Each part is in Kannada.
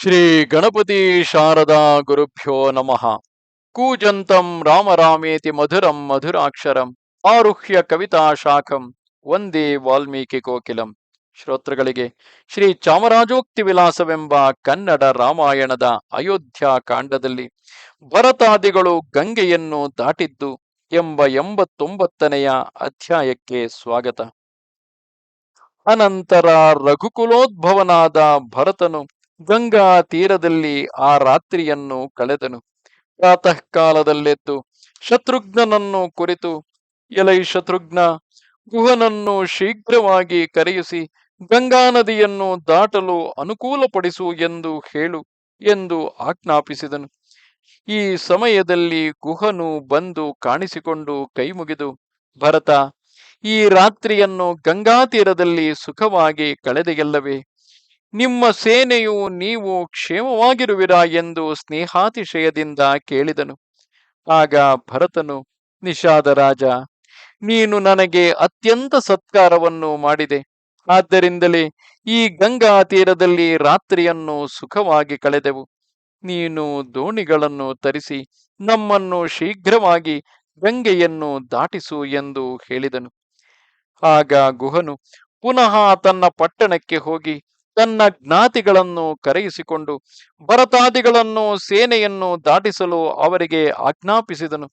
ಶ್ರೀ ಗಣಪತಿ ಶಾರದಾ ಗುರುಭ್ಯೋ ನಮಃ. ಕೂಜಂತಂ ರಾಮರಾಮೇತಿ ಮಧುರಂ ಮಧುರಾಕ್ಷರಂ ಆರುಹ್ಯ ಕವಿತಾ ಶಾಖಂ ಒಂದೇ ವಾಲ್ಮೀಕಿ ಕೋಕಿಲಂ. ಶ್ರೋತೃಗಳಿಗೆ ಶ್ರೀ ಚಾಮರಾಜೋಕ್ತಿ ವಿಲಾಸವೆಂಬ ಕನ್ನಡ ರಾಮಾಯಣದ ಅಯೋಧ್ಯ ಕಾಂಡದಲ್ಲಿ ಭರತಾದಿಗಳು ಗಂಗೆಯನ್ನು ದಾಟಿದ್ದು ಎಂಬ ಎಂಬತ್ತೊಂಬತ್ತನೆಯ ಅಧ್ಯಾಯಕ್ಕೆ ಸ್ವಾಗತ. ಅನಂತರ ರಘುಕುಲೋದ್ಭವನಾದ ಭರತನು ಗಂಗಾ ತೀರದಲ್ಲಿ ಆ ರಾತ್ರಿಯನ್ನು ಕಳೆದನು. ಪ್ರಾತಃ ಕಾಲದಲ್ಲೆದ್ದು ಶತ್ರುಘ್ನನನ್ನು ಕುರಿತು ಎಲೈ ಶತ್ರುಘ್ನ ಗುಹನನ್ನು ಶೀಘ್ರವಾಗಿ ಕರೆಯಿಸಿ, ಗಂಗಾ ನದಿಯನ್ನು ದಾಟಲು ಅನುಕೂಲಪಡಿಸು ಎಂದು ಹೇಳು ಎಂದು ಆಜ್ಞಾಪಿಸಿದನು. ಈ ಸಮಯದಲ್ಲಿ ಗುಹನು ಬಂದು ಕಾಣಿಸಿಕೊಂಡು ಕೈಮುಗಿದು ಭರತ, ಈ ರಾತ್ರಿಯನ್ನು ಗಂಗಾ ತೀರದಲ್ಲಿ ಸುಖವಾಗಿ ಕಳೆದೆಯಲ್ಲವೇ? ನಿಮ್ಮ ಸೇನೆಯು ನೀವು ಕ್ಷೇಮವಾಗಿರುವಿರಾ ಎಂದು ಸ್ನೇಹಾತಿಶಯದಿಂದ ಕೇಳಿದನು. ಆಗ ಭರತನು, ನಿಷಾದ ರಾಜ, ನೀನು ನನಗೆ ಅತ್ಯಂತ ಸತ್ಕಾರವನ್ನು ಮಾಡಿದೆ. ಆದ್ದರಿಂದಲೇ ಈ ಗಂಗಾ ತೀರದಲ್ಲಿ ರಾತ್ರಿಯನ್ನು ಸುಖವಾಗಿ ಕಳೆದೆವು. ನೀನು ದೋಣಿಗಳನ್ನು ತರಿಸಿ ನಮ್ಮನ್ನು ಶೀಘ್ರವಾಗಿ ಗಂಗೆಯನ್ನು ದಾಟಿಸು ಎಂದು ಹೇಳಿದನು. ಆಗ ಗುಹನು ಪುನಃ ತನ್ನ ಪಟ್ಟಣಕ್ಕೆ ಹೋಗಿ ತನ್ನ ಜ್ಞಾತಿಗಳನ್ನು ಕರೆಯಿಸಿಕೊಂಡು ಭರತಾದಿಗಳನ್ನು ಸೇನೆಯನ್ನು ದಾಟಿಸಲು ಅವರಿಗೆ ಆಜ್ಞಾಪಿಸಿದನು.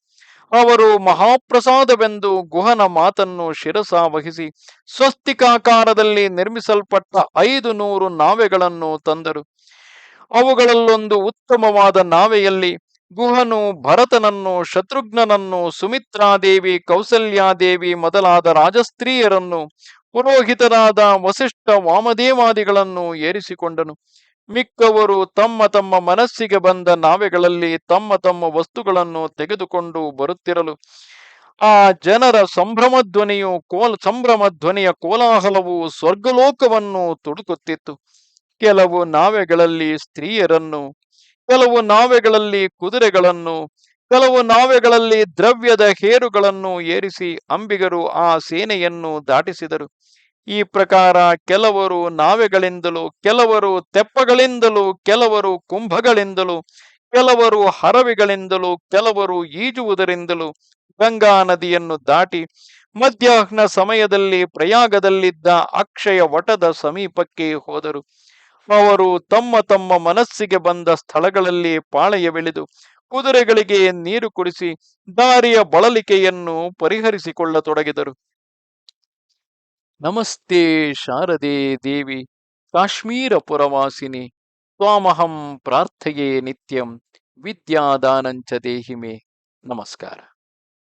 ಅವರು ಮಹಾಪ್ರಸಾದವೆಂದು ಗುಹನ ಮಾತನ್ನು ಶಿರಸ ವಹಿಸಿ ಸ್ವಸ್ತಿಕಾಕಾರದಲ್ಲಿ ನಿರ್ಮಿಸಲ್ಪಟ್ಟ ಐದು ನೂರು ನಾವೆಗಳನ್ನು ತಂದರು. ಅವುಗಳಲ್ಲೊಂದು ಉತ್ತಮವಾದ ನಾವೆಯಲ್ಲಿ ಗುಹನು ಭರತನನ್ನು, ಶತ್ರುಘ್ನನನ್ನು, ಸುಮಿತ್ರಾದೇವಿ, ಕೌಸಲ್ಯಾದೇವಿ ಮೊದಲಾದ ರಾಜಸ್ತ್ರೀಯರನ್ನು ಪುರೋಹಿತರಾದ ವಸಿಷ್ಠ ವಾಮದೇವಾದಿಗಳನ್ನು ಏರಿಸಿಕೊಂಡನು. ಮಿಕ್ಕವರು ತಮ್ಮ ತಮ್ಮ ಮನಸ್ಸಿಗೆ ಬಂದ ನಾವೆಗಳಲ್ಲಿ ತಮ್ಮ ತಮ್ಮ ವಸ್ತುಗಳನ್ನು ತೆಗೆದುಕೊಂಡು ಬರುತ್ತಿರಲು. ಆ ಜನರ ಸಂಭ್ರಮ ಧ್ವನಿಯು ಕೋಲ್ ಸಂಭ್ರಮ ಧ್ವನಿಯ ಕೋಲಾಹಲವು ಸ್ವರ್ಗಲೋಕವನ್ನು ತುಡುಕುತ್ತಿತ್ತು. ಕೆಲವು ನಾವೆಗಳಲ್ಲಿ ಸ್ತ್ರೀಯರನ್ನು, ಕೆಲವು ನಾವೆಗಳಲ್ಲಿ ಕುದುರೆಗಳನ್ನು ಕೆಲವು ನಾವೆಗಳಲ್ಲಿ ದ್ರವ್ಯದ ಹೇರುಗಳನ್ನು ಏರಿಸಿ ಅಂಬಿಗರು ಆ ಸೇನೆಯನ್ನು ದಾಟಿಸಿದರು. ಈ ಪ್ರಕಾರ ಕೆಲವರು ನಾವೆಗಳಿಂದಲೂ, ಕೆಲವರು ತೆಪ್ಪಗಳಿಂದಲೂ, ಕೆಲವರು ಕುಂಭಗಳಿಂದಲೂ, ಕೆಲವರು ಹರವಿಗಳಿಂದಲೂ, ಕೆಲವರು ಈಜುವುದರಿಂದಲೂ ಗಂಗಾ ನದಿಯನ್ನು ದಾಟಿ ಮಧ್ಯಾಹ್ನ ಸಮಯದಲ್ಲಿ ಪ್ರಯಾಗದಲ್ಲಿದ್ದ ಅಕ್ಷಯ ವಟದ ಸಮೀಪಕ್ಕೆ ಹೋದರು. ಅವರು ತಮ್ಮ ತಮ್ಮ ಮನಸ್ಸಿಗೆ ಬಂದ ಸ್ಥಳಗಳಲ್ಲಿ ಪಾಳೆಯವಿಳಿದು ಕುದುರೆಗಳಿಗೆ ನೀರು ಕುಡಿಸಿ ದಾರಿಯ ಬಳಲಿಕೆಯನ್ನು ಪರಿಹರಿಸಿಕೊಳ್ಳತೊಡಗಿದರು. ನಮಸ್ತೆ ಶಾರದೆ ದೇವಿ ಕಾಶ್ಮೀರ ಪುರವಾಸಿನಿ ಸ್ವಾಮಹಂ ಪ್ರಾರ್ಥೆಯೇ ನಿತ್ಯಂ, ವಿದ್ಯಾದಾನಂಚ ದೇಹಿಮೆ. ನಮಸ್ಕಾರ.